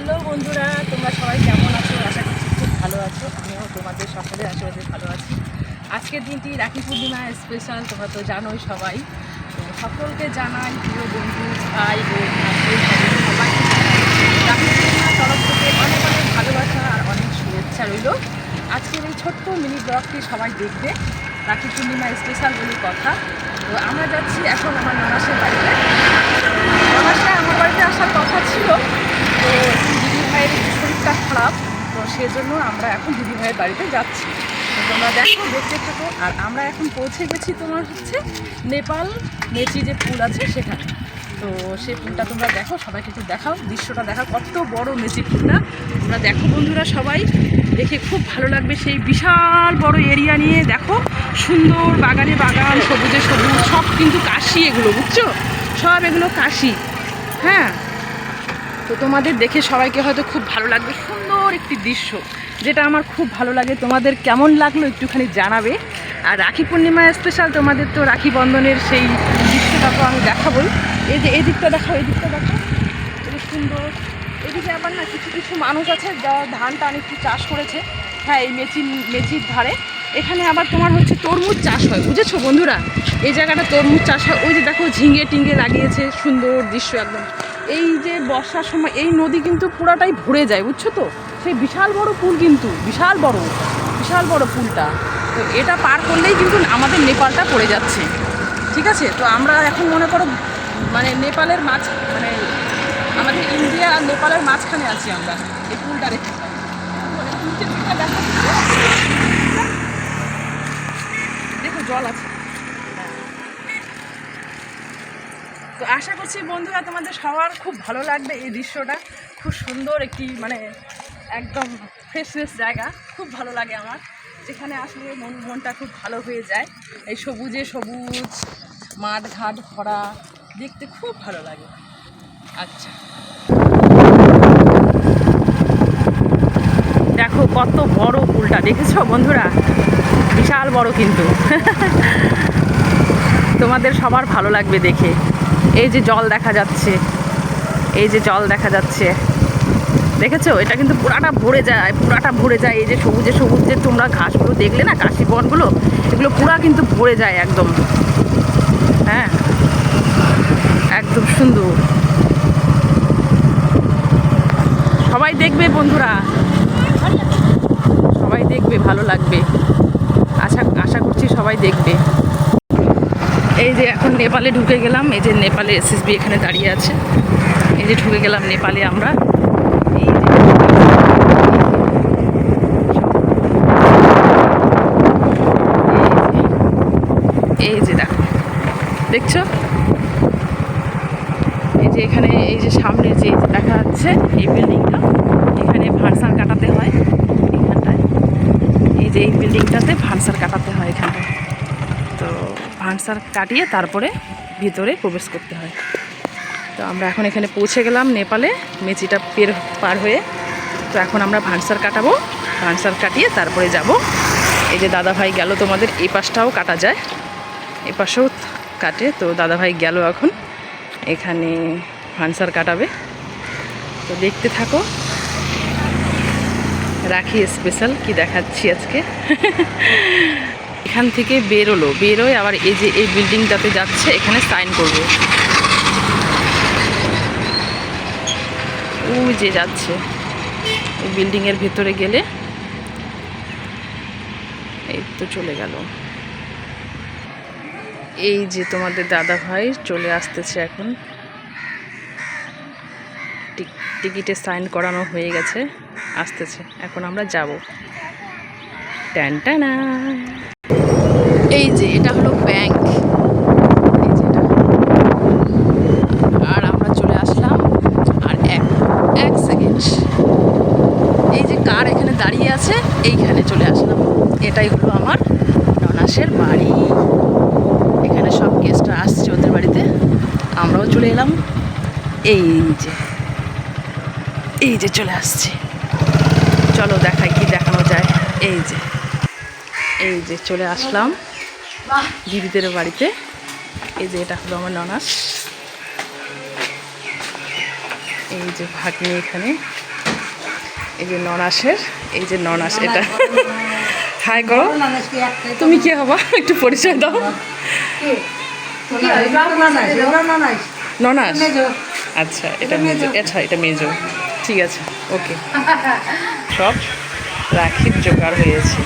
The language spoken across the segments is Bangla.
হ্যালো বন্ধুরা, তোমরা সবাই কেমন আছো? আশা করছি খুব ভালো আছো। আমিও তোমাদের সকলের আশেপাশে ভালো আছি। আজকের দিনটি রাখি পূর্ণিমা স্পেশাল তোমরা তো জানোই সবাই। সকলকে জানাই প্রিয় বন্ধু, ভাই, বোন সবাইকে রাখি পূর্ণিমার তরফ থেকে অনেক অনেক ভালোবাসা আর অনেক শুভেচ্ছা রইল। আজকের এই ছোট্ট মিনি ব্লগটি সবাই দেখবে। রাখি পূর্ণিমা স্পেশাল বলে কথা। তো আমরা যাচ্ছি এখন আমার নানাসের বাড়িতে। ননাসটা আমার বাড়িতে আসার কথা ছিল তো দিদি ভাইয়ের একটু শরীরটা খারাপ তো সেজন্য আমরা এখন দিদি ভাইয়ের বাড়িতে যাচ্ছি। তোমরা দেখো, দেখতে থাকো। আর আমরা এখন পৌঁছে গেছি তোমার হচ্ছে নেপাল, মেচি যে পুল আছে সেখানে। তো সেই পুলটা তোমরা দেখো, সবাইকে একটু দেখাও। দৃশ্যটা দেখাও, কত বড় মেচি পুলটা। তোমরা দেখো বন্ধুরা সবাই। দেখে খুব ভালো লাগবে সেই বিশাল বড় এরিয়া নিয়ে। দেখো, সুন্দর বাগানে বাগান, সবুজে সবুজ, সব কিন্তু কাশি এগুলো, বুঝছ? সব এগুলো কাশি। হ্যাঁ? তো তোমাদের দেখে সবাইকে হয়তো খুব ভালো লাগবে। সুন্দর একটি দৃশ্য, যেটা আমার খুব ভালো লাগে। তোমাদের কেমন লাগল একটুখানি জানাবে। আর রাখি পূর্ণিমা স্পেশাল তোমাদের তো রাখি বন্ধনের সেই দৃশ্যটা তো আমি দেখাবই। এই যে এই দিকটা দেখাও এই দিকটা দেখো খুব সুন্দর। এদিকে আবার না কিছু কিছু মানুষ আছে যারা ধান টান একটু চাষ করেছে। হ্যাঁ এই মেচি, মেচির ধারে। এখানে আবার তোমার হচ্ছে তরমুজ চাষ হয়, বুঝেছ বন্ধুরা? এই জায়গাটা তরমুজ চাষ হয়। ওই যে দেখো ঝিঙে টিঙ্গে লাগিয়েছে, সুন্দর দৃশ্য একদম। এই যে বর্ষার সময়, এই নদী কিন্তু পুরাটাই ভরে যায়, বুঝছ তো? সেই বিশাল বড় পুল কিন্তু, বিশাল বড় বিশাল বড় পুলটা। তো এটা পার করলেই কিন্তু আমাদের নেপালটা পড়ে যাচ্ছে। ঠিক আছে? তো আমরা এখন মনে করো মানে নেপালের মাছ মানে আমাদের ইন্ডিয়া আর নেপালের মাঝখানে আছি আমরা, এই পুলটা রেখে দেখো, জল আছে। তো আশা করছি বন্ধুরা তোমাদের সবার খুব ভালো লাগবে এই দৃশ্যটা। খুব সুন্দর একটি মানে একদম ফ্রেশ ফ্রেশ জায়গা। খুব ভালো লাগে আমার। যেখানে আসলে মন, মনটা খুব ভালো হয়ে যায়। এই সবুজে সবুজ, মাঠ ঘাট ভরা, দেখতে খুব ভালো লাগে। আচ্ছা। দেখো কত বড় পুলটা, দেখেছ বন্ধুরা? বিশাল বড় কিন্তু। তোমাদের সবার ভালো লাগবে দেখে। এই যে জল দেখা যাচ্ছে। এই যে জল দেখা যাচ্ছে। দেখেছ? এটা কিন্তু পুরাটা ভরে যায়, পুরাটা ভরে যায়। এই যে সবুজে সবুজ যে তোমরা ঘাসগুলো দেখলে না, কাশি বনগুলো, এগুলো পুরা কিন্তু ভরে যায় একদম। হ্যাঁ? একদম সুন্দর। সবাই দেখবে বন্ধুরা। সবাই দেখবে, ভালো লাগবে। আশা আশা করছি সবাই দেখবে। এই যে এখন নেপালে ঢুকে গেলাম, এই যে নেপালে এসএসবি এখানে দাঁড়িয়ে আছে। এই যে ঢুকে গেলাম নেপালে আমরা। এই যে এই যে দেখো, দেখছ? এই যে এখানে, এই যে সামনে যে দেখা যাচ্ছে, এই বিল্ডিংটা এখানে ভার্সার কাটাতে হয়। এখানটায়, এই যে এই বিল্ডিংটাতে ভার্সার কাটাতে হয় এখানটায়। তো ভার্সার কাটিয়ে তারপরে ভিতরে প্রবেশ করতে হয়। তো আমরা এখন এখানে পৌঁছে গেলাম নেপালে মেচিটা পের পার হয়ে। তো এখন আমরা ভানসার কাটাবো। ভানসার কাটিয়ে তারপরে যাব। এই যে দাদাভাই গেল, তোমাদের এই পাশটাও কাটা যায়। এ পাশেও কাটে, তো দাদাভাই গেল এখন। এখানে ভানসার কাটাবে। তো দেখতে থাকো। রাখি স্পেশাল কি দেখাচ্ছি আজকে? এখান থেকে বেরোলো। বেরোয় আবার এই যে এই বিল্ডিংটাতে যাচ্ছে, এখানে সাইন করবে। ওই যে যাচ্ছে। এই বিল্ডিংয়ের ভেতরে গেলে এই তো চলে গেল। এই যে তোমাদের দাদা ভাই চলে আসতেছে এখন। টিক- টিকিটে সাইন করানো হয়ে গেছে, আসতেছে। এখন আমরা যাব। ট্যান টানা এই যে, এটা হলো ব্যাংক আর আমরা চলে আসলাম, আর এক এক সেকেন্ড এই যে কার এখানে দাঁড়িয়ে আছে, এইখানে চলে আসলাম। এটাই হলো আমার ননাসের বাড়ি। এখানে সব গেস্টরা আসছে ওদের বাড়িতে। আমরাও চলে এলাম। এই যে এই যে চলে আসছে। চলো দেখাই কি দেখানো যায়। এই যে এই যে চলে আসলাম। দিদিদের বাড়িতে। এই যে এটা হলো আমার ননাস এই যে ভাগ্নি এখানে। এই যে ননাসের এই যে ননাস এটা। হাই করো। তুমি কি হবা? একটু পরিচয় দাও। ননাস আচ্ছা এটা মেজো। আচ্ছা এটা মেজো। ঠিক আছে ওকে। সব রাখির জোগাড় হয়েছে।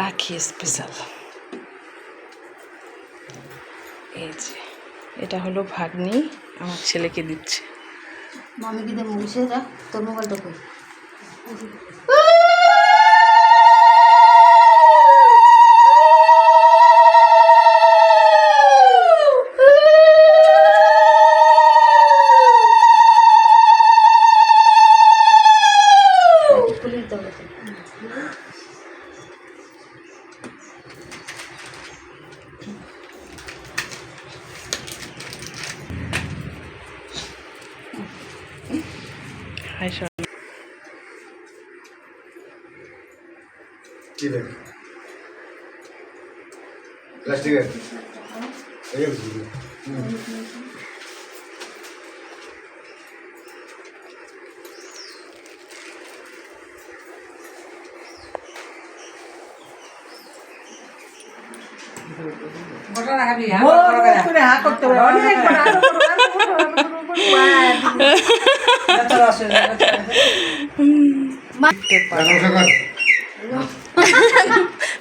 রাখি স্পেশাল এই যে এটা হলো ভাগ্নি আমার ছেলেকে দিচ্ছে। মামিকে দে মুছে যা তোর মোবাইলটা কই? কি দেখ? প্লাস্টিকের? এই যে বুঝলি।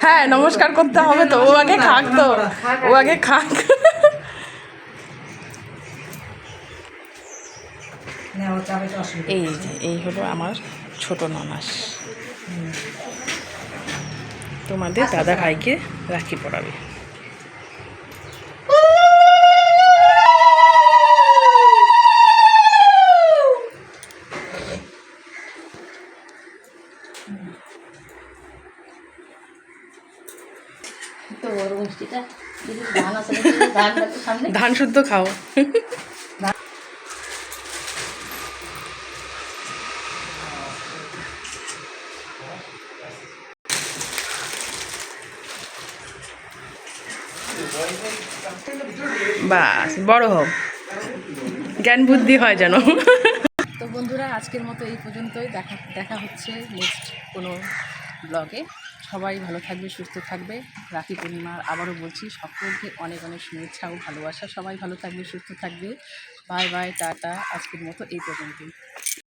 হ্যাঁ নমস্কার করতে হবে তো। ও আগে খাক তো। ও আগে খাক। এই যে এই হলো আমার ছোট ননাস। তোমাদের দাদা। ভাইকে রাখি পড়াবে। তো বড় মিষ্টিটা ধান আছে ধান সামনে। ধান শুদ্ধ খাও। বাস বড় হোক জ্ঞান বুদ্ধি হয় যেন। তো বন্ধুরা আজকের মতো এই পর্যন্তই। দেখা দেখা হচ্ছে নেক্সট কোনো ব্লগে সবাই ভালো থাকবে, সুস্থ থাকবে। রাখি পূর্ণিমার আবারও বলছি, সকলকে অনেক অনেক শুভেচ্ছা ও ভালোবাসা। সবাই ভালো থাকবে, সুস্থ থাকবে। Bye bye, tata. আজকের মতো এই পর্যন্তই।